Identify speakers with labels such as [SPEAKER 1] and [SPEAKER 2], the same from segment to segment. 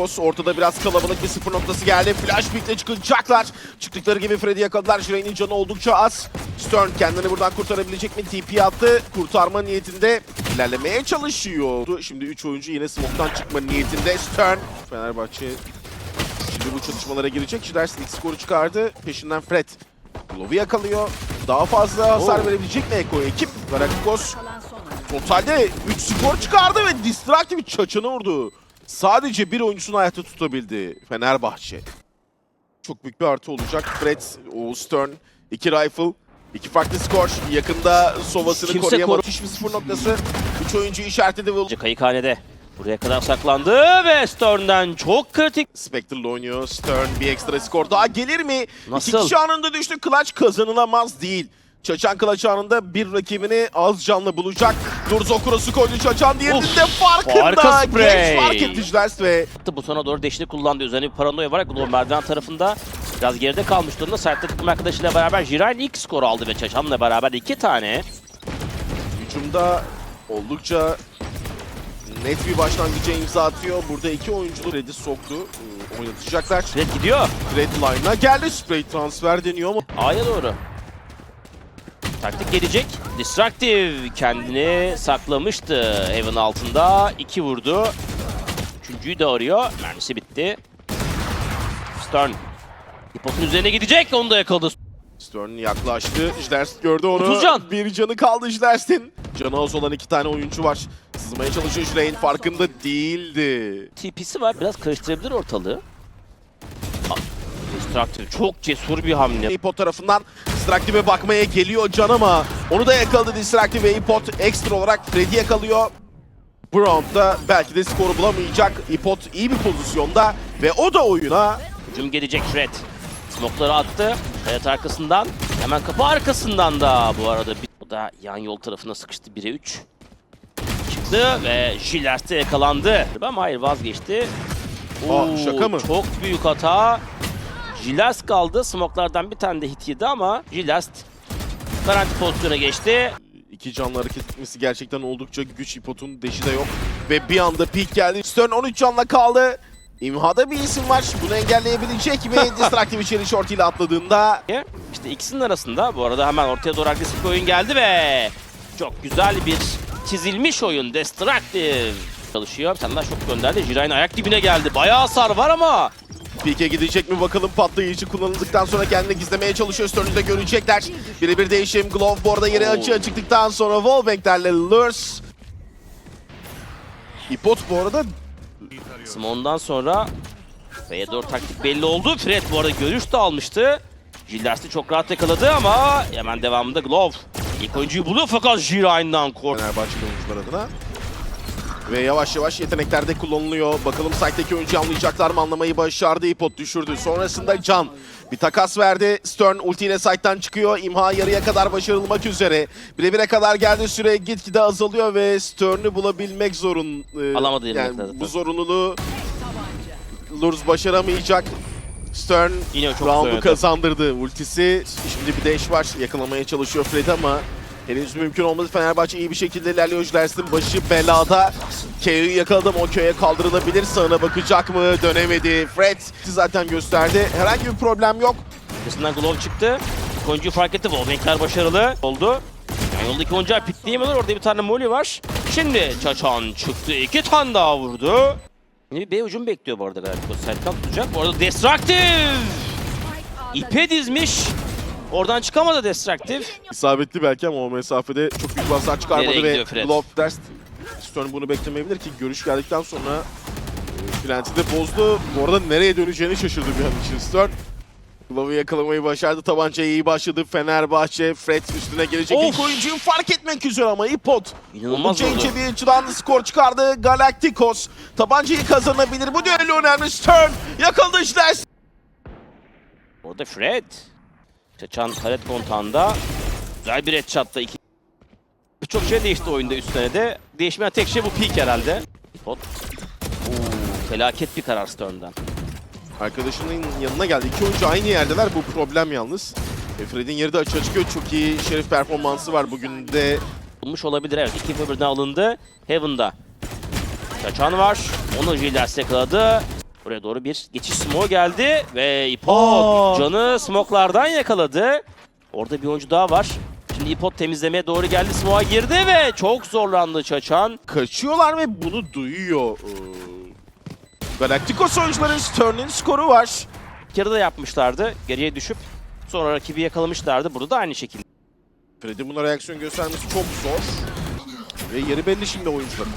[SPEAKER 1] Galacticos ortada biraz kalabalık bir sıfır noktası geldi. Flash pickle çıkacaklar. Çıktıkları gibi Freddy yakaladılar. Jirai'nin canı oldukça az. Stern kendini buradan kurtarabilecek mi? TP attı. Kurtarma niyetinde ilerlemeye çalışıyor. Şimdi 3 oyuncu yine smoke'tan çıkma niyetinde. Stern. Fenerbahçe şimdi bu çatışmalara girecek. Schiders ilk skoru çıkardı. Peşinden Fred. Glove'u yakalıyor. Daha fazla hasar
[SPEAKER 2] Oo.
[SPEAKER 1] verebilecek mi Eko ekip? Galacticos Totalde 3 skor çıkardı ve Distractive çaçını vurdu. Sadece bir oyuncusunu hayatta tutabildi Fenerbahçe. Çok büyük bir artı olacak. Fred, o Stern, 2 rifle, iki farklı skor. Yakında sovasını
[SPEAKER 2] Kimse
[SPEAKER 1] koruyamadı.
[SPEAKER 2] koru-
[SPEAKER 1] Müthiş bir sıfır noktası. 3 oyuncuyu işaretledi ve
[SPEAKER 2] Kayıkhanede. Buraya kadar saklandı ve Stern'den çok kritik.
[SPEAKER 1] Spectre'la oynuyor. Stern bir ekstra skor daha gelir mi?
[SPEAKER 2] Nasıl?
[SPEAKER 1] İki kişi anında düştü. Clutch kazanılamaz değil. Çaçan Clutch anında bir rakibini az canlı bulacak. Durzo Kurası koydu Çaçan diğerinin de farkında. Genç fark etti ve
[SPEAKER 2] Attı butona doğru deşini kullandı. Üzerine bir paranoya var. Glove merdiven tarafında biraz geride kalmış durumda. Sert'te takım arkadaşıyla beraber Jiren ilk skoru aldı ve Çaçan'la beraber iki tane.
[SPEAKER 1] hücumda oldukça net bir başlangıca imza atıyor. Burada iki oyuncu Red'i soktu. Ee, Oynatacaklar.
[SPEAKER 2] Red gidiyor.
[SPEAKER 1] Red line'a geldi. Spray transfer deniyor ama
[SPEAKER 2] A'ya doğru. Taktik gelecek. Destructive kendini saklamıştı Heaven altında. iki vurdu. Üçüncüyü de arıyor. Mermisi bitti. Stern. Hipotun üzerine gidecek. Onu da yakaladı.
[SPEAKER 1] Stern yaklaştı. Jlers gördü onu.
[SPEAKER 2] 30 can.
[SPEAKER 1] Bir canı kaldı Jlers'in. Canı az olan iki tane oyuncu var. Sızmaya çalışıyor Jlein farkında değildi.
[SPEAKER 2] TP'si var. Biraz karıştırabilir ortalığı. Destructive çok cesur bir hamle.
[SPEAKER 1] Ipot tarafından Distractive'e bakmaya geliyor Can ama onu da yakaladı Distractive ve Ipot ekstra olarak Freddy yakalıyor. Bu roundda belki de skoru bulamayacak. Ipot iyi bir pozisyonda ve o da oyuna
[SPEAKER 2] Hücum gelecek Fred. Smokları attı. Hayat arkasından. Hemen kapı arkasından da bu arada. O da yan yol tarafına sıkıştı 1'e 3. Çıktı ve Gilles de yakalandı. Ama hayır vazgeçti.
[SPEAKER 1] Aa, şaka mı?
[SPEAKER 2] Çok büyük hata. Gilles kaldı. Smoklardan bir tane de hit yedi ama Gilles garanti pozisyona geçti.
[SPEAKER 1] iki canlı hareket etmesi gerçekten oldukça güç. Ipot'un deşi de yok. Ve bir anda peak geldi. Stern 13 canla kaldı. İmhada bir isim var. Bunu engelleyebilecek mi? Distractive içeri short ile atladığında
[SPEAKER 2] İşte ikisinin arasında bu arada hemen ortaya doğru agresif bir oyun geldi ve çok güzel bir çizilmiş oyun Destructive çalışıyor. Bir tane daha şok gönderdi. Jirain ayak dibine geldi. Bayağı hasar var ama
[SPEAKER 1] Peak'e gidecek mi bakalım patlayıcı kullanıldıktan sonra kendini gizlemeye çalışıyor. Stern'ü de görecekler. Birebir değişim. Glove bu arada yere açığa çıktıktan sonra Wallbank'lerle Lurs. Ipot bu arada
[SPEAKER 2] Simon'dan sonra B'ye doğru taktik belli oldu. Fred bu arada görüş de almıştı. Gilders'i çok rahat yakaladı ama hemen devamında Glove. İlk oyuncuyu buluyor fakat Jirain'dan korktu.
[SPEAKER 1] Fenerbahçeli oyuncular adına. Ve yavaş yavaş yeteneklerde kullanılıyor. Bakalım site'deki oyuncuyu anlayacaklar mı anlamayı başardı. Ipot düşürdü. Sonrasında Can bir takas verdi. Stern ultiyle site'tan çıkıyor. İmha yarıya kadar başarılmak üzere. Birebire kadar geldi süre gitgide azalıyor ve Stern'ü bulabilmek zorun. e,
[SPEAKER 2] Alamadı yerine
[SPEAKER 1] yani
[SPEAKER 2] kadar.
[SPEAKER 1] bu zorunluluğu Lurs başaramayacak. Stern
[SPEAKER 2] Yine çok
[SPEAKER 1] roundu
[SPEAKER 2] oynadı.
[SPEAKER 1] kazandırdı. Ultisi şimdi bir dash var. Yakalamaya çalışıyor Fred ama henüz mümkün olmadı. Fenerbahçe iyi bir şekilde ilerliyor. Jlers'in başı belada. KO'yu yakaladım. O köye kaldırılabilir. Sağına bakacak mı? Dönemedi. Fred zaten gösterdi. Herhangi bir problem yok.
[SPEAKER 2] Arkasından Glove çıktı. İlk fark etti. Wallbank'ler başarılı oldu. Yani yoldaki oyuncular pikleyemediler. Orada bir tane Molly var. Şimdi Çaçan çıktı. iki tane daha vurdu. Yine bir B ucum bekliyor bu arada galiba. Serkan tutacak. Bu arada Destructive! İpe dizmiş. Oradan çıkamadı Destructive.
[SPEAKER 1] İsabetli belki ama o mesafede çok büyük bir hasar çıkarmadı ve? Glove ders. Stern bunu beklemeyebilir ki görüş geldikten sonra e, Plant'i de bozdu. Bu arada nereye döneceğini şaşırdı bir an için Stern. Glove'u yakalamayı başardı. Tabancaya iyi başladı. Fenerbahçe. Fred üstüne gelecek.
[SPEAKER 2] Of!
[SPEAKER 1] İlk oyuncuyu fark etmek üzere ama Ipot.
[SPEAKER 2] İnanılmaz
[SPEAKER 1] Oldukça
[SPEAKER 2] oldu.
[SPEAKER 1] ince bir açıdan skor çıkardı. Galacticos. Tabancayı kazanabilir. Bu düello önemli. Stern yakaladı işler.
[SPEAKER 2] Orada Fred. Çaçan karet kontağında. Güzel bir headshot'ta iki. Çok şey değişti oyunda üstüne de. Değişmeyen tek şey bu peak herhalde. Pot. Oo, felaket bir karar Stern'den.
[SPEAKER 1] Arkadaşının yanına geldi. İki oyuncu aynı yerdeler. Bu problem yalnız. E, Fred'in yeri de açığa çıkıyor. Çok iyi şerif performansı var bugün de.
[SPEAKER 2] Bulmuş olabilir evet. İki birden alındı. Heaven'da. Çaçan var. Onu Gilles yakaladı. Buraya doğru bir geçiş smoke geldi ve İpot canı smoke'lardan yakaladı. Orada bir oyuncu daha var. Şimdi İpot temizlemeye doğru geldi. Smoke'a girdi ve çok zorlandı Çaçan.
[SPEAKER 1] Kaçıyorlar ve bunu duyuyor. Ee, Galacticos oyuncuların Stern'in skoru var.
[SPEAKER 2] Yarıda yapmışlardı. Geriye düşüp sonra rakibi yakalamışlardı. Burada da aynı şekilde.
[SPEAKER 1] Fred'in buna reaksiyon göstermesi çok zor. Ve yeri belli şimdi oyuncuların.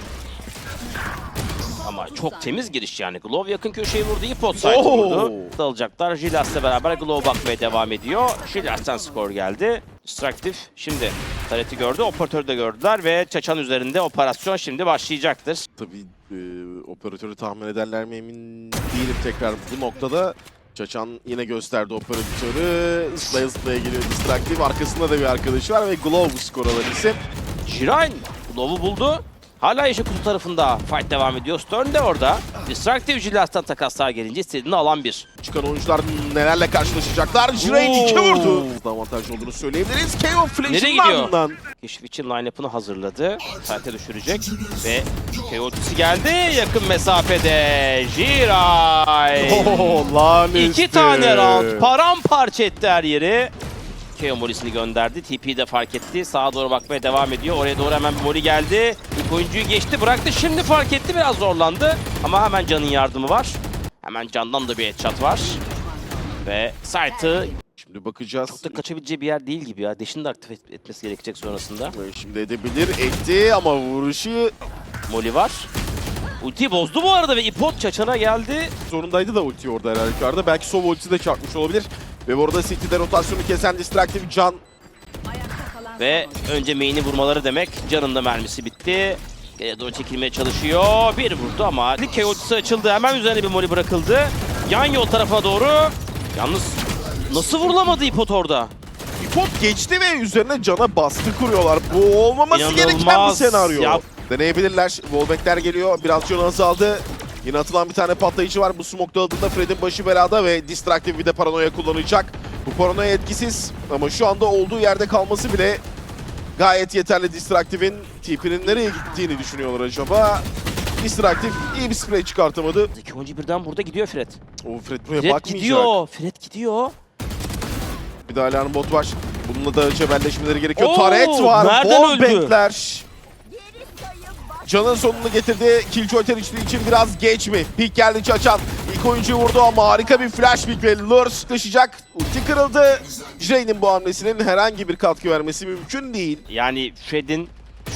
[SPEAKER 2] Ama çok temiz giriş yani. Glove yakın köşeyi vurdu. İpot side
[SPEAKER 1] Oo.
[SPEAKER 2] vurdu. Dalacaklar. Jilas'la beraber Glove bakmaya devam ediyor. Jilas'tan skor geldi. Destructive şimdi Taret'i gördü. Operatörü de gördüler ve Çaçan üzerinde operasyon şimdi başlayacaktır.
[SPEAKER 1] Tabii e, operatörü tahmin ederler mi emin değilim tekrar bu noktada. Çaçan yine gösterdi operatörü. Zıplaya zıplaya geliyor Distractive. Arkasında da bir arkadaşı var ve Glove skor alan isim.
[SPEAKER 2] Jiren Glove'u buldu. Hala yeşil kutu tarafında fight devam ediyor. Stern de orada. Destructive Jilas'tan takaslar gelince istediğini alan bir.
[SPEAKER 1] Çıkan oyuncular nelerle karşılaşacaklar?
[SPEAKER 2] Oo.
[SPEAKER 1] 2 vurdu. Avantajlı olduğunu söyleyebiliriz. KO Flash'ın ardından.
[SPEAKER 2] Keşif için line-up'ını hazırladı. Site düşürecek ve KO'cusu geldi yakın mesafede. Jiray.
[SPEAKER 1] Oh, lanet.
[SPEAKER 2] İki tane round paramparça etti her yeri. KO molisini gönderdi. TP'yi de fark etti. Sağa doğru bakmaya devam ediyor. Oraya doğru hemen bir moli geldi. İlk oyuncuyu geçti bıraktı. Şimdi fark etti biraz zorlandı. Ama hemen Can'ın yardımı var. Hemen Can'dan da bir headshot var. Ve site'ı
[SPEAKER 1] Şimdi bakacağız.
[SPEAKER 2] çok da kaçabileceği bir yer değil gibi ya. Deşini de aktif et- etmesi gerekecek sonrasında.
[SPEAKER 1] Şimdi edebilir. Etti ama vuruşu
[SPEAKER 2] Moli var. Ultiyi bozdu bu arada ve ipot çaçana geldi.
[SPEAKER 1] zorundaydı da ulti orada herhalde yukarıda. Belki Sova ultisi de çarpmış olabilir. Ve bu arada City'de rotasyonu kesen Distractive Can
[SPEAKER 2] Ve önce main'i vurmaları demek. Can'ın da mermisi bitti. Geriye doğru çekilmeye çalışıyor. Bir vurdu ama Like ultisi açıldı. Hemen üzerine bir moli bırakıldı. Yan yol tarafa doğru. Yalnız nasıl vurulamadı ipot orada?
[SPEAKER 1] Hipot geçti ve üzerine cana baskı kuruyorlar. Bu olmaması gereken bir
[SPEAKER 2] İnanılmaz.
[SPEAKER 1] senaryo.
[SPEAKER 2] Ya-
[SPEAKER 1] Deneyebilirler. Wallback'ler geliyor. Biraz canı azaldı. Yine atılan bir tane patlayıcı var. Bu smoke dağıldığında Fred'in başı belada ve Distractive bir de paranoya kullanacak. Bu paranoya etkisiz ama şu anda olduğu yerde kalması bile gayet yeterli Distractive'in TP'nin nereye gittiğini düşünüyorlar acaba. Distractive iyi bir spray çıkartamadı.
[SPEAKER 2] İki oyuncu birden burada gidiyor Fred.
[SPEAKER 1] O Fred buraya
[SPEAKER 2] Fred
[SPEAKER 1] bakmayacak.
[SPEAKER 2] gidiyor. Fred gidiyor.
[SPEAKER 1] Bir de alarm bot var. Bununla da cebelleşmeleri gerekiyor.
[SPEAKER 2] Oo,
[SPEAKER 1] Taret var.
[SPEAKER 2] nereden öldü?
[SPEAKER 1] Wallbank'ler. Canın sonunu getirdi. Killjoy tercihli için biraz geç mi? Pik geldi Çaçan. İlk oyuncuyu vurdu ama harika bir flash pick ve lure sıkışacak. Ulti kırıldı. Jane'in bu hamlesinin herhangi bir katkı vermesi mümkün değil.
[SPEAKER 2] Yani Fred'in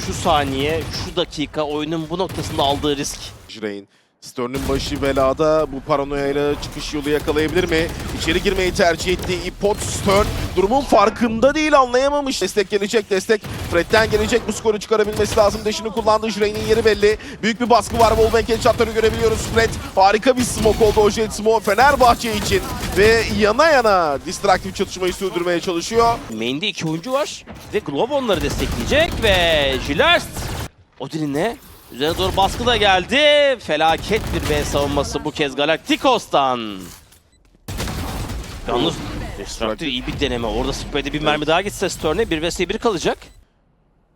[SPEAKER 2] şu saniye, şu dakika oyunun bu noktasında aldığı risk.
[SPEAKER 1] Jrain. Stern'ın başı belada. Bu paranoyayla çıkış yolu yakalayabilir mi? İçeri girmeyi tercih etti. Ipot Stern durumun farkında değil anlayamamış. Destek gelecek destek. Fred'den gelecek bu skoru çıkarabilmesi lazım. Deşini kullandı. Jrain'in yeri belli. Büyük bir baskı var. Wallbang headshotları görebiliyoruz. Fred harika bir smoke oldu o jet smoke Fenerbahçe için. Ve yana yana Distractive çatışmayı sürdürmeye çalışıyor.
[SPEAKER 2] Main'de iki oyuncu var ve Globe onları destekleyecek ve Jilast Odin'ine üzerine doğru baskı da geldi. Felaket bir B savunması bu kez Galacticos'tan. Yalnız Destructive iyi bir deneme. Orada sprayde bir mermi daha gitse Stern'e 1 vs 1 kalacak.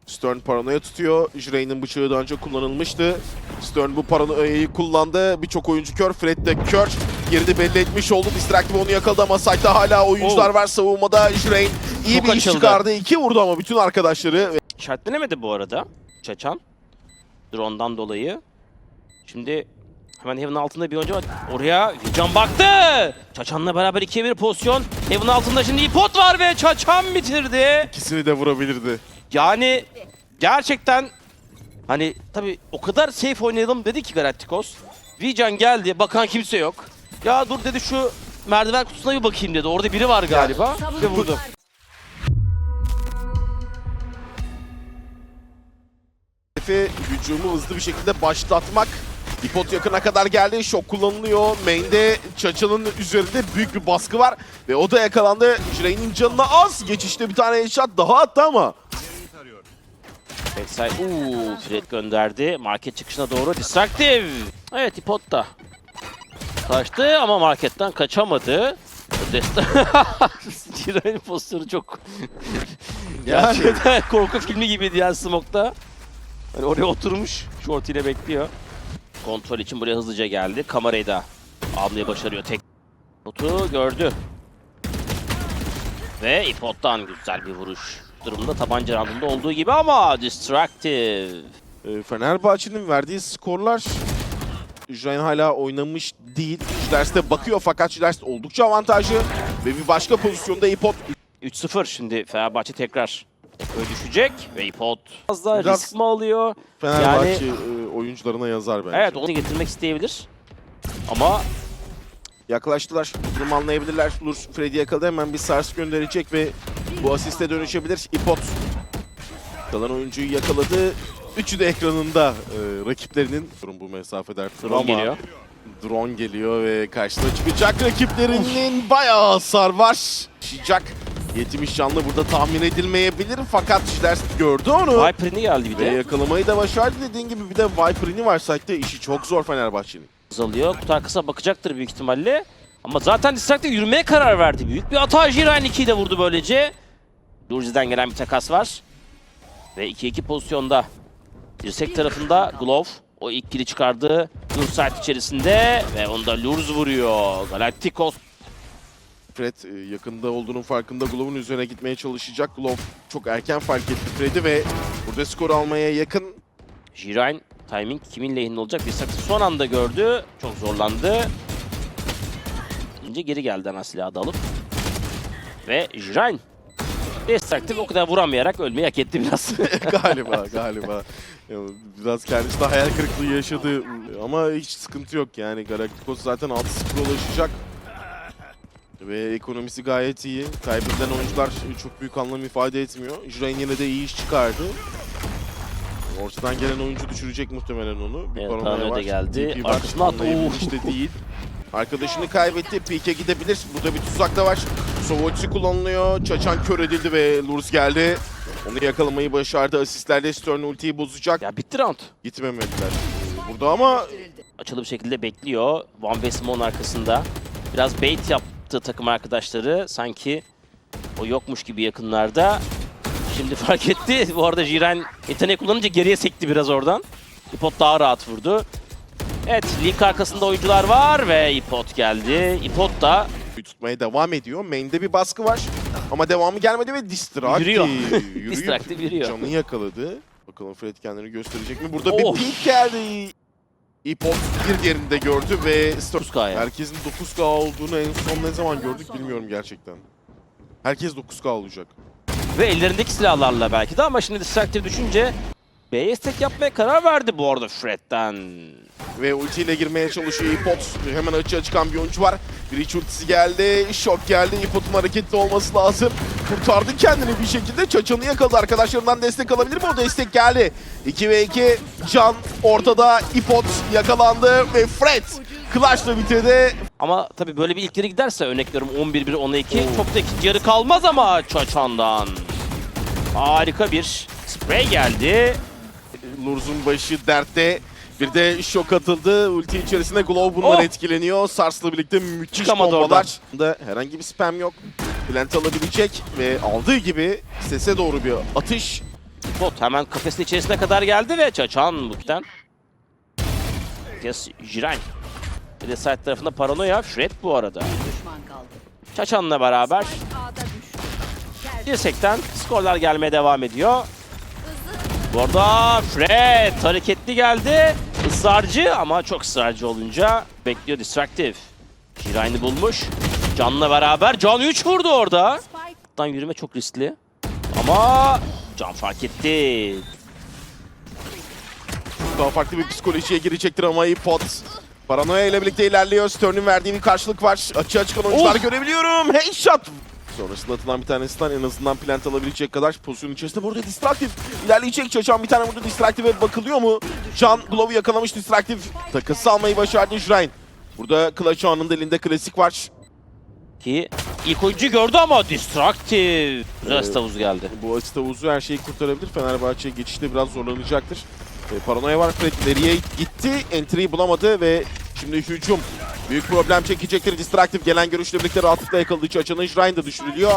[SPEAKER 1] Stern paranoya tutuyor. Jrain'in bıçağı daha önce kullanılmıştı. Stern bu paranoyayı kullandı. Birçok oyuncu kör. Fred de kör. Yerini belli etmiş oldu. Distractive onu yakaladı ama site'da hala oyuncular
[SPEAKER 2] Oh.
[SPEAKER 1] var. Savunmada Jrain iyi
[SPEAKER 2] Çok
[SPEAKER 1] bir iş
[SPEAKER 2] açıldı.
[SPEAKER 1] çıkardı. İki vurdu ama bütün arkadaşları.
[SPEAKER 2] İşaretlenemedi bu arada Çaçan. Drone'dan dolayı. Şimdi hemen Heaven altında bir oyuncu var. Oraya Can baktı. Çaçan'la beraber 2'ye 1 pozisyon. Heaven altında şimdi ipot var ve Çaçan bitirdi.
[SPEAKER 1] İkisini de vurabilirdi.
[SPEAKER 2] Yani gerçekten hani tabii o kadar safe oynayalım dedi ki Galacticos. Vijan geldi bakan kimse yok. Ya dur dedi şu merdiven kutusuna bir bakayım dedi. Orada biri var galiba ve vurdu.
[SPEAKER 1] Hedefi hücumu hızlı bir şekilde başlatmak. Ipot yakına kadar geldi. Şok kullanılıyor. Main'de Çaça'nın üzerinde büyük bir baskı var. Ve o da yakalandı. Jrain'in canına az. Geçişte bir tane headshot daha attı ama.
[SPEAKER 2] Backside. Uuu Fred gönderdi. Market çıkışına doğru. Distractive. Evet Ipot da. Kaçtı ama marketten kaçamadı. Desta Jiray'ın pozisyonu çok gerçekten korku filmi gibiydi yani Smoke'da. Hani oraya oturmuş. Short ile bekliyor. Kontrol için buraya hızlıca geldi. Kamerayı da Almayı başarıyor tek. Notu gördü. Ve ipottan güzel bir vuruş. Durumda tabanca randında olduğu gibi ama Distractive.
[SPEAKER 1] Ee, Fenerbahçe'nin verdiği skorlar Jren hala oynamış değil. Jlers de bakıyor fakat Jlers oldukça avantajlı. Ve bir başka pozisyonda Ipot
[SPEAKER 2] 3-0 şimdi Fenerbahçe tekrar ve ipot biraz daha
[SPEAKER 1] Biraz-
[SPEAKER 2] risk mi alıyor?
[SPEAKER 1] Fenerbahçe e, oyuncularına yazar bence.
[SPEAKER 2] Evet onu getirmek isteyebilir. Ama
[SPEAKER 1] Yaklaştılar. Durumu anlayabilirler. Lurs Freddy yakaladı. Hemen bir sars gönderecek ve bu asiste dönüşebilir. Ipot kalan oyuncuyu yakaladı. Üçü de ekranında e, rakiplerinin. Durum bu mesafede artık
[SPEAKER 2] drone
[SPEAKER 1] ama
[SPEAKER 2] geliyor.
[SPEAKER 1] Drone geliyor ve karşısına çıkacak rakiplerinin bayağı hasar var. Şicak yetmiş canlı burada tahmin edilmeyebilir fakat Şilers gördü onu.
[SPEAKER 2] Viper'ini geldi bir
[SPEAKER 1] Ve
[SPEAKER 2] de.
[SPEAKER 1] yakalamayı da başardı dediğin gibi bir de Viper'ini var site'de işi çok zor Fenerbahçe'nin.
[SPEAKER 2] Azalıyor. Kutu arkasına bakacaktır büyük ihtimalle. Ama zaten Distractive yürümeye karar verdi. Büyük bir hata. Jiren 2'yi de vurdu böylece. Durzi'den gelen bir takas var. Ve 2-2 pozisyonda. Dirsek tarafında Glove. O ilk kili çıkardı. Lurside içerisinde ve onu da Lurs vuruyor. Galacticos
[SPEAKER 1] Fred e, yakında olduğunun farkında Glove'un üzerine gitmeye çalışacak. Glove çok erken fark etti Fred'i ve burada skor almaya yakın.
[SPEAKER 2] Jiren timing kimin lehinde olacak? Distractive son anda gördü. Çok zorlandı. Önce geri geldi ana silahı da alıp. Ve Jiren Distractive o kadar vuramayarak ölmeyi hak etti biraz.
[SPEAKER 1] galiba galiba. Biraz kendisi de hayal kırıklığı yaşadı ama hiç sıkıntı yok yani. Galacticos zaten 6-0 ulaşacak. Ve ekonomisi gayet iyi. Kaybedilen oyuncular çok büyük anlam ifade etmiyor. Jurain yine de iyi iş çıkardı. Ortadan gelen oyuncu düşürecek muhtemelen onu. Bir
[SPEAKER 2] Evet,
[SPEAKER 1] paranoya
[SPEAKER 2] Tanrı da
[SPEAKER 1] var.
[SPEAKER 2] geldi. Arkasına attı.
[SPEAKER 1] de değil. Arkadaşını kaybetti. Peak'e gidebilir. Burada bir tuzak da var. Sovoçi kullanılıyor. Çaçan kör edildi ve Lurs geldi. Onu yakalamayı başardı. Asistlerle Stern ultiyi bozacak.
[SPEAKER 2] ya bitti round.
[SPEAKER 1] Gitmemediler. Burada ama
[SPEAKER 2] Açılı bir şekilde bekliyor. Van Westmon arkasında. Biraz bait yaptı takım arkadaşları. Sanki o yokmuş gibi yakınlarda. Şimdi fark etti. Bu arada Jiren yeteneği kullanınca geriye sekti biraz oradan. Ipot daha rahat vurdu. Evet, Link arkasında oyuncular var ve Ipot geldi. Ipot da
[SPEAKER 1] tutmaya devam ediyor. Main'de bir baskı var. Ama devamı gelmedi ve Distracti.
[SPEAKER 2] Yürüyor.
[SPEAKER 1] Yürüyüp
[SPEAKER 2] Distractive yürüyor.
[SPEAKER 1] Canını yakaladı. Bakalım Fred kendini gösterecek mi? Burada
[SPEAKER 2] Of.
[SPEAKER 1] bir peek geldi. Ipot bir yerinde gördü ve Stern
[SPEAKER 2] 9K ya.
[SPEAKER 1] Herkesin 9K olduğunu en son ne zaman gördük bilmiyorum gerçekten. Herkes 9K olacak.
[SPEAKER 2] Ve ellerindeki silahlarla belki de ama şimdi Distractive düşünce B'ye stack yapmaya karar verdi bu arada Fred'den.
[SPEAKER 1] Ve ultiyle girmeye çalışıyor Ipot. Hemen açığa çıkan bir oyuncu var. Breach ultisi geldi. Şok geldi. Ipot'un hareketli olması lazım. Kurtardı kendini bir şekilde. Çaçanı yakaladı. Arkadaşlarından destek alabilir mi? O destek geldi. 2 ve 2. Can ortada. Ipot yakalandı ve Fred Clutch'la bitirdi.
[SPEAKER 2] Ama tabii böyle bir ilk yarı giderse örnek veriyorum 11-1, 10-2 çok da ikinci yarı kalmaz ama Çaçan'dan. Harika bir spray geldi.
[SPEAKER 1] Lurz'un başı dertte. Bir de şok atıldı. Ulti içerisinde Glove bundan
[SPEAKER 2] Oh!
[SPEAKER 1] etkileniyor. Sars'la birlikte müthiş
[SPEAKER 2] Çıkamadı
[SPEAKER 1] bombalar. Da herhangi bir spam yok. Plant alabilecek ve aldığı gibi sese doğru bir atış.
[SPEAKER 2] Bot hemen kafesin içerisine kadar geldi ve Çaçan bukten. Yes, Jiren. Bir de side tarafında paranoya. Fred bu arada.
[SPEAKER 3] düşman kaldı.
[SPEAKER 2] Çaçan'la beraber dirsekten skorlar gelmeye devam ediyor. Bu arada Fred hareketli geldi. Israrcı ama çok ısrarcı olunca bekliyor Distractive. Jiren'i bulmuş. Can'la beraber Can 3 vurdu orada. Buradan yürüme çok riskli. Ama Can fark etti.
[SPEAKER 1] Daha farklı bir psikolojiye girecektir ama Ipot. Paranoya ile birlikte ilerliyor. Stern'in verdiği bir karşılık var. Açığa çıkan oyuncuları
[SPEAKER 2] Of!
[SPEAKER 1] görebiliyorum. Headshot! Sonrasında atılan bir tanesinden en azından plant alabilecek kadar pozisyonun içerisinde. Burada Distractive ilerleyecek. Çaçan bir tane burada Distractive'e bakılıyor mu? Can Glove'u yakalamış Distractive. Takası almayı başardı Jrain. Burada Clutch anında elinde klasik var.
[SPEAKER 2] Ki ilk oyuncu gördü ama Distractive. Güzel
[SPEAKER 1] Evet.
[SPEAKER 2] tavuz geldi.
[SPEAKER 1] Bu açıda uzu her şeyi kurtarabilir. Fenerbahçe geçişte biraz zorlanacaktır. E, paranoya var. Fred nereye gitti? Entry'yi bulamadı ve şimdi hücum. Büyük problem çekecektir. Distractive gelen görüşle birlikte rahatlıkla yakaladığı Çaçan'ın Shrine de düşürülüyor.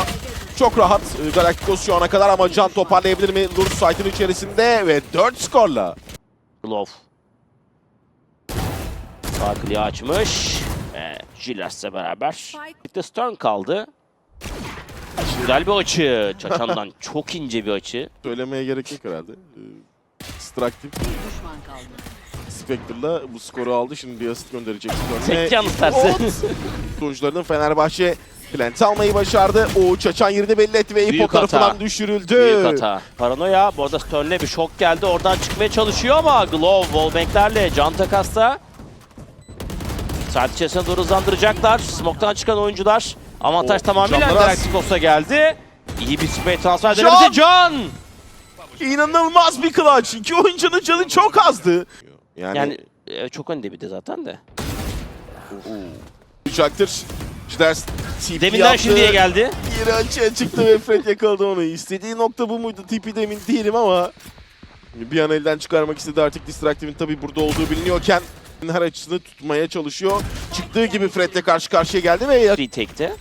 [SPEAKER 1] Çok rahat e, Galacticos şu ana kadar ama Can toparlayabilir mi? Lurs site'ın içerisinde ve 4 skorla.
[SPEAKER 2] Glove. Sağ açmış. Ve Jilers'le beraber. Bir de Stern kaldı. Güzel bir açı. Çaçan'dan çok ince bir açı.
[SPEAKER 1] Söylemeye gerek yok herhalde. Ee, Straktif
[SPEAKER 3] Bir düşman kaldı.
[SPEAKER 1] Spectre'la bu skoru aldı. Şimdi bir asist gönderecek.
[SPEAKER 2] Tek yalnız tersi.
[SPEAKER 1] Sonuçlarının Fenerbahçe plant almayı başardı. O Çaçan yerini belli etti ve
[SPEAKER 2] Büyük
[SPEAKER 1] Epo
[SPEAKER 2] hata.
[SPEAKER 1] tarafından düşürüldü.
[SPEAKER 2] Büyük hata. Paranoya. Bu arada Stern'le bir şok geldi. Oradan çıkmaya çalışıyor ama Glove wallbanklerle can takasta. Saat içerisine doğru hızlandıracaklar. Smoke'tan çıkan oyuncular. Avantaj
[SPEAKER 1] O,
[SPEAKER 2] tamamıyla
[SPEAKER 1] Can Baras.
[SPEAKER 2] Galacticos'a geldi. İyi bir spray transfer denemesi. Can!
[SPEAKER 1] İnanılmaz bir clutch. İki oyuncunun canı çok azdı. Yani,
[SPEAKER 2] Yani e, çok önde bir de zaten de.
[SPEAKER 1] olacaktır. Jiders TP
[SPEAKER 2] Deminden
[SPEAKER 1] yaptı.
[SPEAKER 2] şimdiye geldi.
[SPEAKER 1] Yeri açığa çıktı ve Fred yakaladı onu. İstediği nokta bu muydu? TP'de emin değilim ama bir an elden çıkarmak istedi artık Distractive'in tabii burada olduğu biliniyorken her açısını tutmaya çalışıyor. Çıktığı gibi Fred'le karşı karşıya geldi ve
[SPEAKER 2] Retake'te.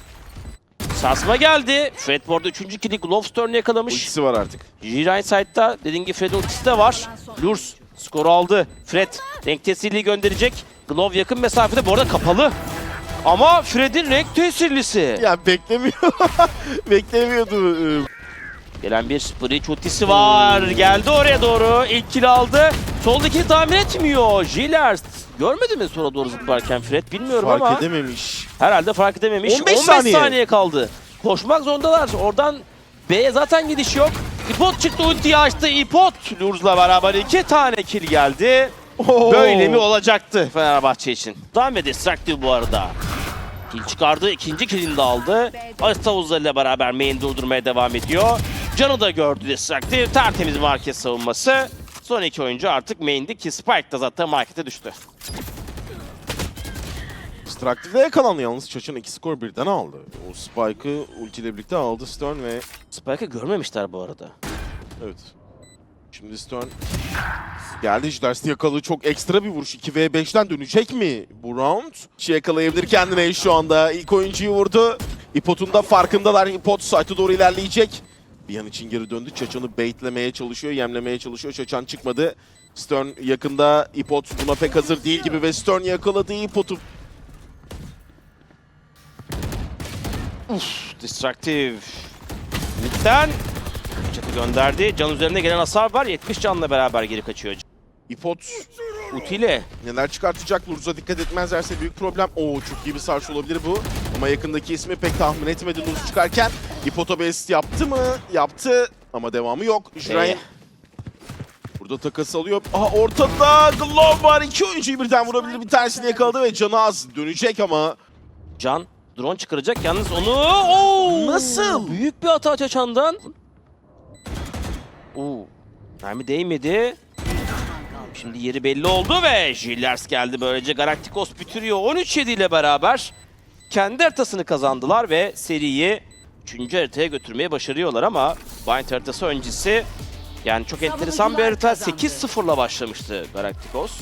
[SPEAKER 2] Sarsma geldi. Fred bu arada 3. kili Glove Stern'ı yakalamış.
[SPEAKER 1] ultisi var artık.
[SPEAKER 2] Jirai side'da dediğim gibi Fred'in ultisi de var. Lurs skoru aldı. Fred renk tesirliği gönderecek. Glove yakın mesafede bu arada kapalı. Ama Fred'in renk tesirlisi.
[SPEAKER 1] Ya beklemiyor. Beklemiyordu. Ee,
[SPEAKER 2] Gelen bir Breach ultisi var. Geldi oraya doğru. İlk kill aldı. Soldakini tahmin etmiyor. Jilers. Görmedi mi sola doğru zıplarken Fred bilmiyorum
[SPEAKER 1] Fark
[SPEAKER 2] ama.
[SPEAKER 1] edememiş.
[SPEAKER 2] Herhalde fark edememiş.
[SPEAKER 1] 15
[SPEAKER 2] 15,
[SPEAKER 1] saniye.
[SPEAKER 2] saniye. kaldı. Koşmak zorundalar. Oradan B'ye zaten gidiş yok. İpot çıktı ultiyi açtı. İpot Lurz'la beraber iki tane kill geldi.
[SPEAKER 1] Oo.
[SPEAKER 2] Böyle mi olacaktı Fenerbahçe için? Devam ve Destructive bu arada. Kill çıkardı. ikinci killini de aldı. Astavuzlar ile beraber main durdurmaya devam ediyor. Canı da gördü Destructive. Tertemiz market savunması. Son iki oyuncu artık main'di ki Spike da zaten markete düştü.
[SPEAKER 1] Distractive'de yakalandı yalnız. Çaçan iki skor birden aldı. O Spike'ı ultiyle birlikte aldı Stern ve
[SPEAKER 2] Spike'ı görmemişler bu arada.
[SPEAKER 1] Evet. Şimdi Stern geldi. Jiders yakaladı. Çok ekstra bir vuruş. 2v5'ten dönecek mi bu round? Şey yakalayabilir kendine şu anda. İlk oyuncuyu vurdu. İpot'un da farkındalar. İpot site'e doğru ilerleyecek. Bir an için geri döndü. Çaçan'ı baitlemeye çalışıyor, yemlemeye çalışıyor. Çaçan çıkmadı. Stern yakında. İpot buna pek hazır değil gibi ve Stern yakaladı İpot'u.
[SPEAKER 2] Destructive. Mid'den çatı gönderdi. Can üzerine gelen hasar var. 70 canla beraber geri kaçıyor.
[SPEAKER 1] İpot
[SPEAKER 2] Utiyle.
[SPEAKER 1] Neler çıkartacak? Lurza dikkat etmezlerse büyük problem. Oo çok iyi bir sarş olabilir bu. Ama yakındaki ismi pek tahmin etmedi Lurz çıkarken. Hipotobest yaptı mı? Yaptı. Ama devamı yok. Jrain
[SPEAKER 2] Ee,
[SPEAKER 1] burada takas alıyor. Aha ortada Glove var. İki oyuncuyu birden vurabilir. Bir tanesini yakaladı ve canı az. Dönecek ama.
[SPEAKER 2] Can drone çıkaracak yalnız onu. Oo!
[SPEAKER 1] Nasıl?
[SPEAKER 2] Büyük bir hata Çaçan'dan. Oo. Mermi değmedi. Şimdi yeri belli oldu ve Jillers geldi böylece Galacticos bitiriyor 13-7 ile beraber. Kendi haritasını kazandılar ve seriyi 3. haritaya götürmeye başarıyorlar ama Bind haritası öncesi yani çok enteresan bir harita
[SPEAKER 3] kazandı.
[SPEAKER 2] 8-0'la başlamıştı Galacticos.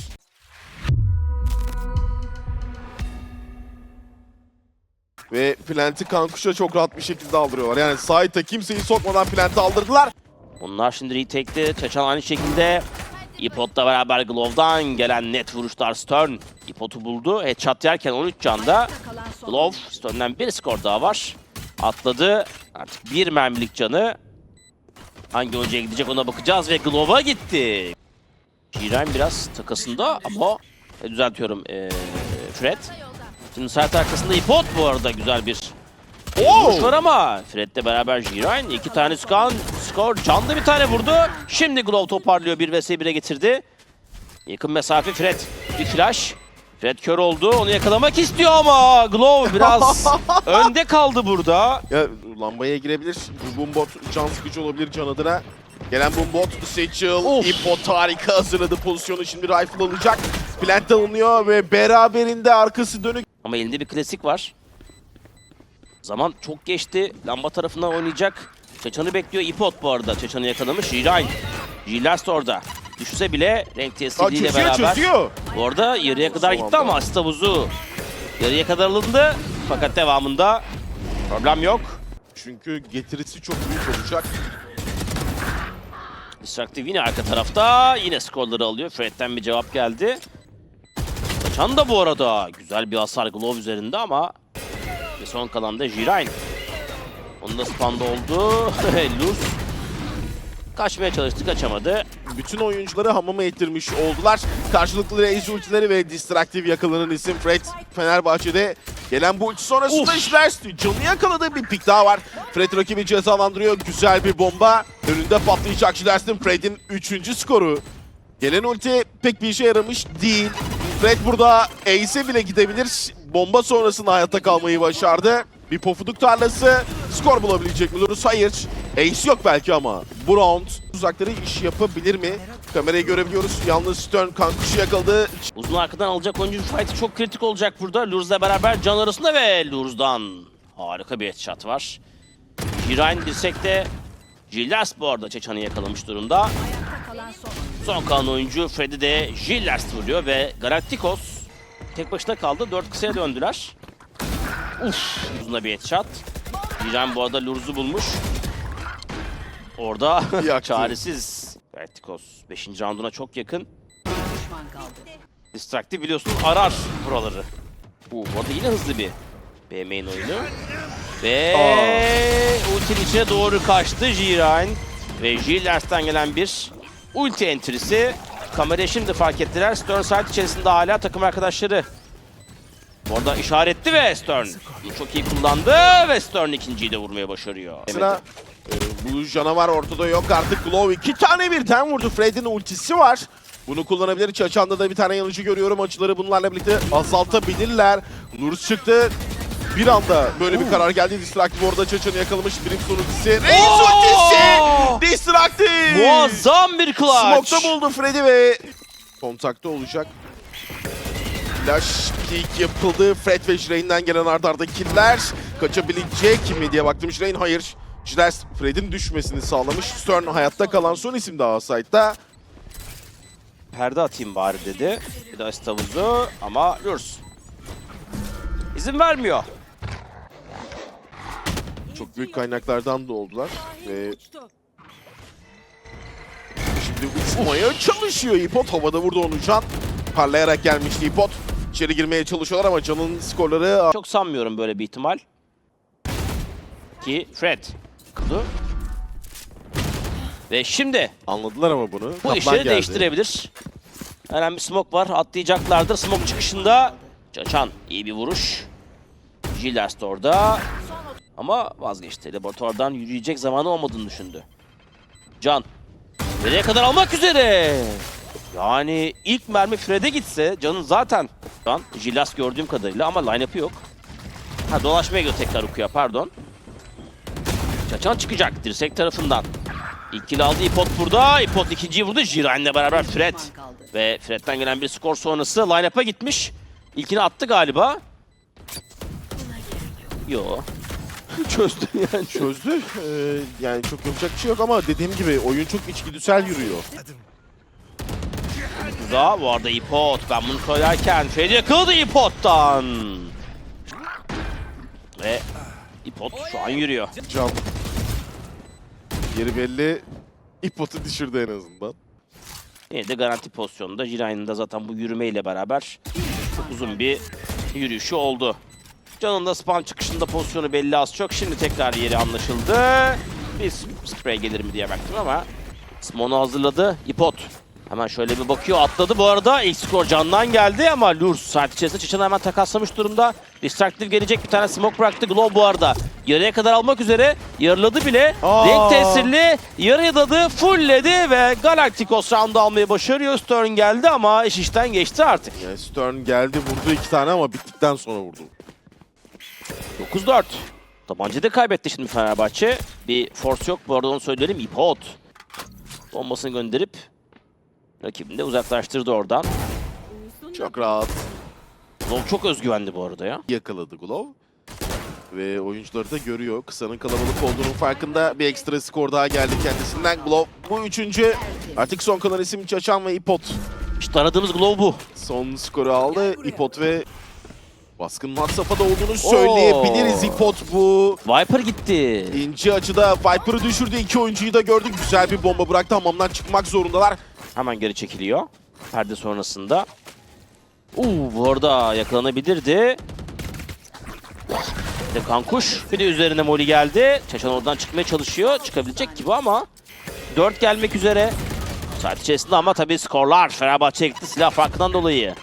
[SPEAKER 1] Ve Plant'i Kankuş'a çok rahat bir şekilde aldırıyorlar. Yani site'a kimseyi sokmadan Plant'i aldırdılar.
[SPEAKER 2] Onlar şimdi retake'de. Çaçan aynı şekilde. Ipot'la beraber Glove'dan gelen net vuruşlar Stern. Ipot'u buldu. Headshot yerken 13 canda. Glove Stern'den bir skor daha var. Atladı. Artık bir mermilik canı. Hangi oyuncuya gidecek ona bakacağız ve Glove'a gitti. Jiren biraz takasında ama e, düzeltiyorum ee, Fred. Şimdi sert arkasında Ipot bu arada güzel bir vuruş var ama Fred'le beraber Jiren iki tane skan, skor. Can da bir tane vurdu. Şimdi Glove toparlıyor 1 vs 1'e getirdi. Yakın mesafe Fred. Bir flash. Fred kör oldu. Onu yakalamak istiyor ama Glove biraz önde kaldı burada.
[SPEAKER 1] Ya lambaya girebilir. Bu Boombot can sıkıcı olabilir can adına. Gelen Boombot,
[SPEAKER 2] Of.
[SPEAKER 1] Ipot harika hazırladı pozisyonu. Şimdi rifle alacak. Plant alınıyor ve beraberinde arkası dönük.
[SPEAKER 2] Ama elinde bir klasik var. Zaman çok geçti. Lamba tarafından oynayacak. Çaçan'ı bekliyor. İpot bu arada. Çaçan'ı yakalamış. Jirain. Jilers de orada. Düşse bile renk
[SPEAKER 1] çözüyor
[SPEAKER 2] beraber.
[SPEAKER 1] çözüyor.
[SPEAKER 2] Bu arada yarıya kadar gitti ama asist havuzu yarıya kadar alındı. Fakat devamında problem yok.
[SPEAKER 1] Çünkü getirisi çok büyük olacak.
[SPEAKER 2] Destructive yine arka tarafta. Yine skorları alıyor. Fred'den bir cevap geldi. Çaçan da bu arada güzel bir hasar Glove üzerinde ama ve son kalan da Jirain. Onun da spanda oldu. Luz kaçmaya çalıştı kaçamadı.
[SPEAKER 1] Bütün oyuncuları hamama ettirmiş oldular. Karşılıklı Raze ultileri ve Distractive yakalanan isim Fred Fenerbahçe'de gelen bu ulti sonrasında
[SPEAKER 2] Of.
[SPEAKER 1] Schlers canı yakaladığı bir pik daha var. Fred rakibi cezalandırıyor. Güzel bir bomba. Önünde patlayacak Schlers'in Fred'in 3. skoru. Gelen ulti pek bir işe yaramış değil. Fred burada Ace'e bile gidebilir. Bomba sonrasında hayatta kalmayı başardı. Bir pofuduk tarlası. Skor bulabilecek mi Lurus? Hayır. Ace yok belki ama. Bu round uzakları iş yapabilir mi? Kamerayı görebiliyoruz. Yalnız Stern kankuşu yakaladı.
[SPEAKER 2] Uzun arkadan alacak oyuncu fight'ı çok kritik olacak burada. Lurz'la beraber can arasında ve Lurz'dan harika bir headshot var. Jirain dirsekte Gilles bu arada Çeçan'ı yakalamış durumda.
[SPEAKER 3] Son.
[SPEAKER 2] Kalan oyuncu Freddy de Gilles vuruyor ve Galacticos tek başına kaldı. Dört kısaya döndüler. Uf, uzun bir headshot. Jirain bu arada Lurz'u bulmuş. Orada çaresiz. Galacticos 5. rounduna çok yakın. Distractive biliyorsunuz arar buraları. Bu arada yine hızlı bir B main oyunu. Ve ultinin içine doğru kaçtı Jirain. Ve Jillers'ten gelen bir ulti entrisi. Kamerayı şimdi fark ettiler. Stern site içerisinde hala takım arkadaşları. Bu arada işaretli ve Stern çok iyi kullandı ve Stern ikinciyi de vurmaya başarıyor.
[SPEAKER 1] Sıra e, bu canavar ortada yok artık. Glove iki tane birden vurdu. Fred'in ultisi var. Bunu kullanabilir. Çaçan'da da bir tane yanıcı görüyorum. Açıları bunlarla birlikte azaltabilirler. Nurus çıktı. Bir anda böyle bir karar geldi. Distractive orada Çaçan'ı yakalamış. Brimstone ultisi. Reis
[SPEAKER 2] Oo!
[SPEAKER 1] ultisi! Distractive!
[SPEAKER 2] Muazzam bir clutch.
[SPEAKER 1] Smoke'ta buldu Freddy ve kontakta olacak. Flash peek yapıldı. Fred ve Jrain'den gelen ardarda arda killer. Kaçabilecek mi diye baktım. Jrain hayır. Jres Fred'in düşmesini sağlamış. Stern hayatta kalan son isim daha side'da.
[SPEAKER 2] perde atayım bari dedi. Bir de ama Lurs. İzin vermiyor.
[SPEAKER 1] Çok büyük kaynaklardan da oldular. Ve şimdi uçmaya çalışıyor İpot. Havada vurdu onu Can. Parlayarak gelmişti İpot. İçeri girmeye çalışıyorlar ama Can'ın skorları
[SPEAKER 2] Çok sanmıyorum böyle bir ihtimal. Ki Fred. Kudu. Ve şimdi
[SPEAKER 1] anladılar ama bunu.
[SPEAKER 2] bu
[SPEAKER 1] Kaplan
[SPEAKER 2] işleri
[SPEAKER 1] geldi.
[SPEAKER 2] değiştirebilir. Hemen bir smoke var. Atlayacaklardır. Smoke çıkışında Çaçan iyi bir vuruş. Gilles de orada. Ama vazgeçti. Laboratuvardan yürüyecek zamanı olmadığını düşündü. Can. Nereye kadar almak üzere? Yani ilk mermi Fred'e gitse Can'ın zaten Can, Gilles gördüğüm kadarıyla ama line-up'ı yok. Ha dolaşmaya gidiyor tekrar Uku'ya pardon. Çaçan çıkacak dirsek tarafından. İlk kill aldı İpot burada. İpot ikinciyi vurdu. Jirain'le beraber Fred. Ve Fred'den gelen bir skor sonrası line-up'a gitmiş. İlkini attı galiba. Yo. Çözdü yani.
[SPEAKER 1] Çözdü. Ee, yani çok yapacak bir şey yok ama dediğim gibi oyun çok içgüdüsel yürüyor.
[SPEAKER 2] Güzel. Bu arada İpot. Ben bunu söylerken Fred yakaladı İpot'tan. Ve İpot şu an yürüyor.
[SPEAKER 1] Can. Yeri belli. İpot'u düşürdü en azından.
[SPEAKER 2] Yine de garanti pozisyonunda. Jirain'in zaten bu yürümeyle beraber çok uzun bir yürüyüşü oldu. Can'ın da spam çıkışında pozisyonu belli az çok. Şimdi tekrar yeri anlaşıldı. Bir spray gelir mi diye baktım ama Smon'u hazırladı. İpot. Hemen şöyle bir bakıyor. Atladı bu arada. İlk skor Can'dan geldi ama Lurs saat içerisinde Çeçen'i hemen takaslamış durumda. Distractive gelecek bir tane smoke bıraktı. Glow bu arada. Yarıya kadar almak üzere. Yarıladı bile.
[SPEAKER 1] Aa.
[SPEAKER 2] Renk tesirli. Yarıladı. Fullledi ve Galacticos round'u almayı başarıyor. Stern geldi ama iş işten geçti artık.
[SPEAKER 1] Yani Stern geldi vurdu iki tane ama bittikten sonra vurdu.
[SPEAKER 2] 9-4. Tabancayı da kaybetti şimdi Fenerbahçe. Bir force yok bu arada onu söyleyelim. İpot. Bombasını gönderip rakibini de uzaklaştırdı oradan.
[SPEAKER 1] Çok rahat
[SPEAKER 2] Lov çok özgüvenli bu arada ya.
[SPEAKER 1] yakaladı Glove. Ve oyuncuları da görüyor. Kısanın kalabalık olduğunun farkında. Bir ekstra skor daha geldi kendisinden. Glove bu üçüncü. Artık son kalan isim Çaçan ve İpot.
[SPEAKER 2] İşte aradığımız Glove bu.
[SPEAKER 1] Son skoru aldı. İpot ve baskın had safhada olduğunu söyleyebiliriz. İpot bu.
[SPEAKER 2] Viper gitti.
[SPEAKER 1] İnce açıda Viper'ı düşürdü. İki oyuncuyu da gördük. Güzel bir bomba bıraktı. Hamamdan çıkmak zorundalar.
[SPEAKER 2] Hemen geri çekiliyor. Perde sonrasında. Uuu bu arada yakalanabilirdi. Bir de kankuş. Bir de üzerine Molly geldi. Çaçan oradan çıkmaya çalışıyor. Çıkabilecek gibi ama 4 gelmek üzere. Saat içerisinde ama tabii skorlar Fenerbahçe'ye gitti silah farkından dolayı.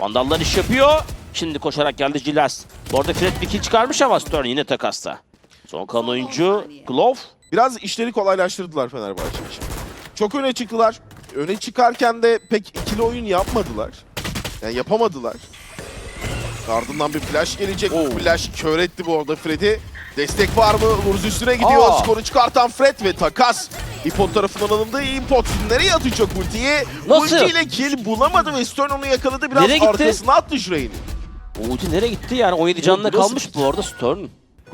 [SPEAKER 2] Vandallar iş yapıyor. Şimdi koşarak geldi Jilas. Bu arada Fred bir kill çıkarmış ama Stern yine takasta. Son kalan oyuncu Glove.
[SPEAKER 1] Biraz işleri kolaylaştırdılar Fenerbahçe için. Çok öne çıktılar. Öne çıkarken de pek ikili oyun yapmadılar. Yani yapamadılar. Ardından bir flash gelecek. Bu flash kör etti bu arada Fred'i. Destek var mı? Lurz üstüne gidiyor.
[SPEAKER 2] Aa.
[SPEAKER 1] Skoru çıkartan Fred ve takas. İmpot tarafından alındı. İmpot nereye atacak ultiyi?
[SPEAKER 2] Nasıl?
[SPEAKER 1] Ultiyle kill bulamadı ve Stern onu yakaladı. Biraz arkasına attı Şuray'ın.
[SPEAKER 2] Ulti nereye gitti yani 17 canına kalmış bu arada Stern.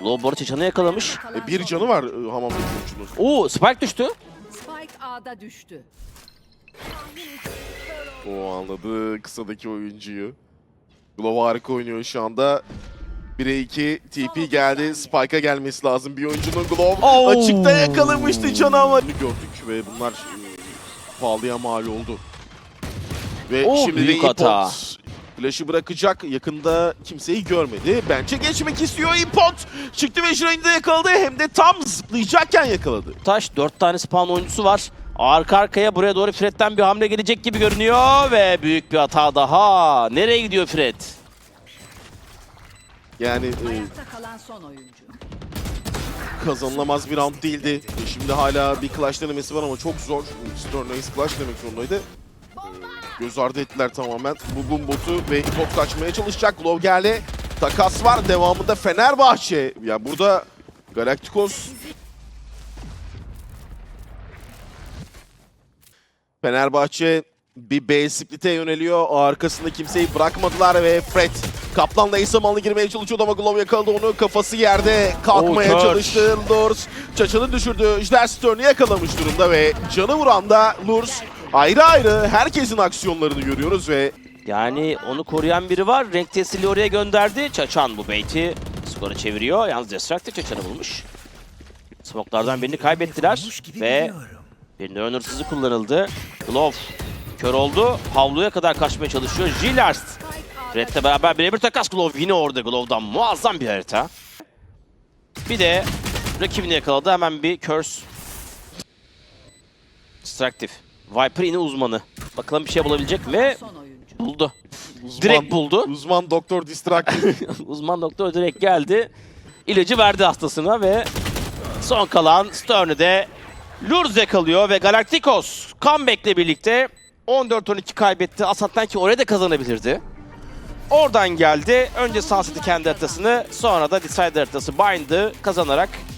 [SPEAKER 2] Arada Çaçan'ı yakalamış.
[SPEAKER 1] E, bir canı var e, hamamdaki oyuncunun.
[SPEAKER 2] Oo Spike düştü.
[SPEAKER 3] Spike A'da düştü.
[SPEAKER 1] O anladı kısadaki oyuncuyu. Glove harika oynuyor şu anda. 1'e 2 TP geldi. Spike'a gelmesi lazım bir oyuncunun. Glove
[SPEAKER 2] Oo.
[SPEAKER 1] açıkta yakalamıştı canı ama. Gördük ve bunlar e, pahalıya mal oldu. Ve
[SPEAKER 2] Oo,
[SPEAKER 1] şimdi de
[SPEAKER 2] büyük hata.
[SPEAKER 1] Flash'ı bırakacak. Yakında kimseyi görmedi. Bence geçmek istiyor Impot. Çıktı ve Shrine'ı da yakaladı. Hem de tam zıplayacakken yakaladı.
[SPEAKER 2] Taş 4 tane spawn oyuncusu var. Arka arkaya buraya doğru Fred'den bir hamle gelecek gibi görünüyor ve büyük bir hata daha. Nereye gidiyor Fred?
[SPEAKER 1] Yani e,
[SPEAKER 3] Ayakta kalan son oyuncu.
[SPEAKER 1] kazanılamaz bir round değildi. E, Şimdi hala bir clash denemesi var ama çok zor. Stern Ace clash demek zorundaydı. E, Göz ardı ettiler tamamen. Bu bum botu ve Hipot kaçmaya çalışacak. Glove geldi. Takas var. Devamında Fenerbahçe. Ya burada Galacticos Fenerbahçe bir B split'e yöneliyor. Arkasında kimseyi bırakmadılar ve Fred Kaplan'la İsamal'ı girmeye çalışıyordu ama Glove yakaladı onu. Kafası yerde kalkmaya çalıştı. Lurs çaçını düşürdü. Jder Stern'ı yakalamış durumda ve canı vuran da Lurs. Ayrı ayrı herkesin aksiyonlarını görüyoruz ve
[SPEAKER 2] Yani onu koruyan biri var. Renk testili oraya gönderdi. Çaçan bu bait'i skoru çeviriyor. Yalnız Destructive Çaçan'ı bulmuş. Smoke'lardan birini kaybettiler ve bir Learner'sızı kullanıldı. Glove kör oldu. Havluya kadar kaçmaya çalışıyor.
[SPEAKER 3] A'da
[SPEAKER 2] Red'le beraber birebir takas Glove yine orada Glove'dan muazzam bir harita. Bir de rakibini yakaladı hemen bir curse. Destructive. Viper yine uzmanı. Bakalım bir şey bulabilecek mi? Buldu.
[SPEAKER 1] uzman,
[SPEAKER 2] Direkt buldu.
[SPEAKER 1] Uzman Doktor Distractive.
[SPEAKER 2] Uzman doktor direkt geldi. İlacı verdi hastasına ve son kalan Stern'ı de Lurze kalıyor ve Galacticos comeback'le birlikte 14-12 kaybetti. Aslında ki oraya da kazanabilirdi. Oradan geldi. Önce Sunset'i kendi haritasını sonra da Decider haritası Bind'ı kazanarak